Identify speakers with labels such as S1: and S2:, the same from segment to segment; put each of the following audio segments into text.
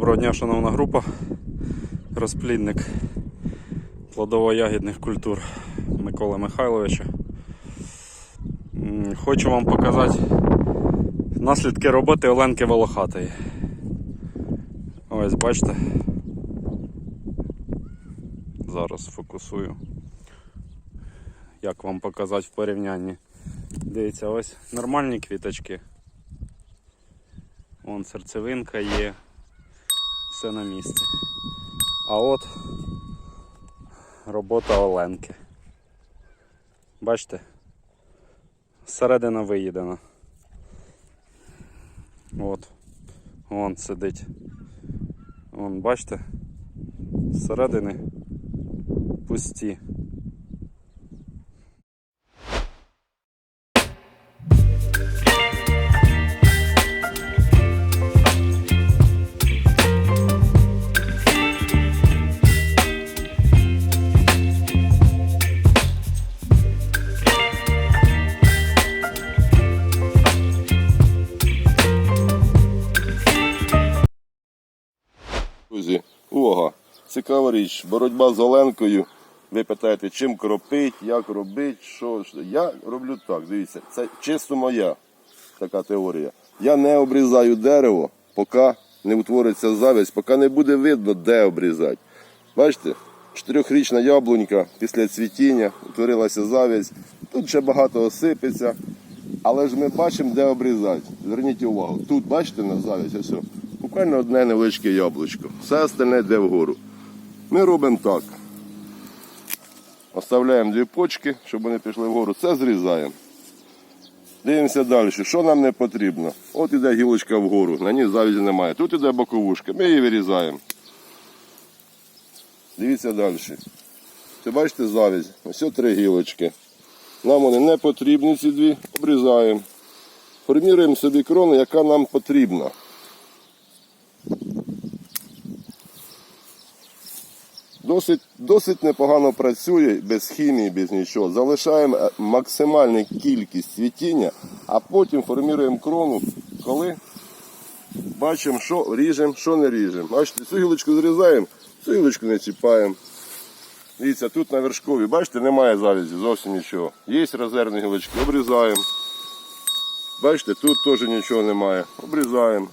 S1: Доброго дня, шановна група. Розплідник плодово-ягідних культур Миколи Михайловича. Хочу вам показати наслідки роботи Оленки Волохатої. Ось бачите. Зараз фокусую. Як вам показати в порівнянні. Дивіться, ось нормальні квіточки. Вон серцевинка є, все на місці. А от робота Оленки. Бачите? Середина виїдена. От. Вон сидить. Вон, бачите? Зсередини пусті.
S2: Друзі, увага! Цікава річ. Боротьба з Оленкою. Ви питаєте, чим кропить, як робить, що. Я роблю так, дивіться, це чисто моя така теорія. Я не обрізаю дерево, поки не утвориться завязь, поки не буде видно, де обрізати. Бачите, чотирьохрічна яблунька після цвітіння утворилася завязь. Тут ще багато осипеться. Але ж ми бачимо, де обрізати. Зверніть увагу. Тут, бачите, на завязь, ось. Буквально одне невеличке яблучко. Все остальне йде вгору. Ми робимо так. Оставляємо дві почки, щоб вони пішли вгору. Це зрізаємо. Дивимося далі. Що нам не потрібно? От іде гілочка вгору, на ній завязі немає. Тут іде боковушка. Ми її вирізаємо. Дивіться далі. Це бачите завязь? Ось три гілочки. Нам вони не потрібні, ці дві, обрізаємо. Формуємо собі крону, яка нам потрібна. Досить, досить непогано працює без хімії, без нічого. Залишаємо е, максимальну кількість цвітіння, а потім формуємо крону, коли бачимо, що ріжемо, що не ріжемо. Бачите, цю гілочку зрізаємо, цю гілочку не чіпаємо. Дивіться, тут на вершкові, бачите, немає завязі, зовсім нічого. Є резервні гілочки, обрізаємо. Бачите, тут теж нічого немає. Обрізаємо.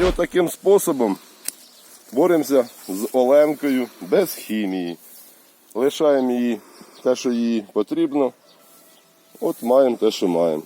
S2: І от таким способом боремося з Оленкою без хімії. Лишаємо її те, що їй потрібно. От маємо те, що маємо.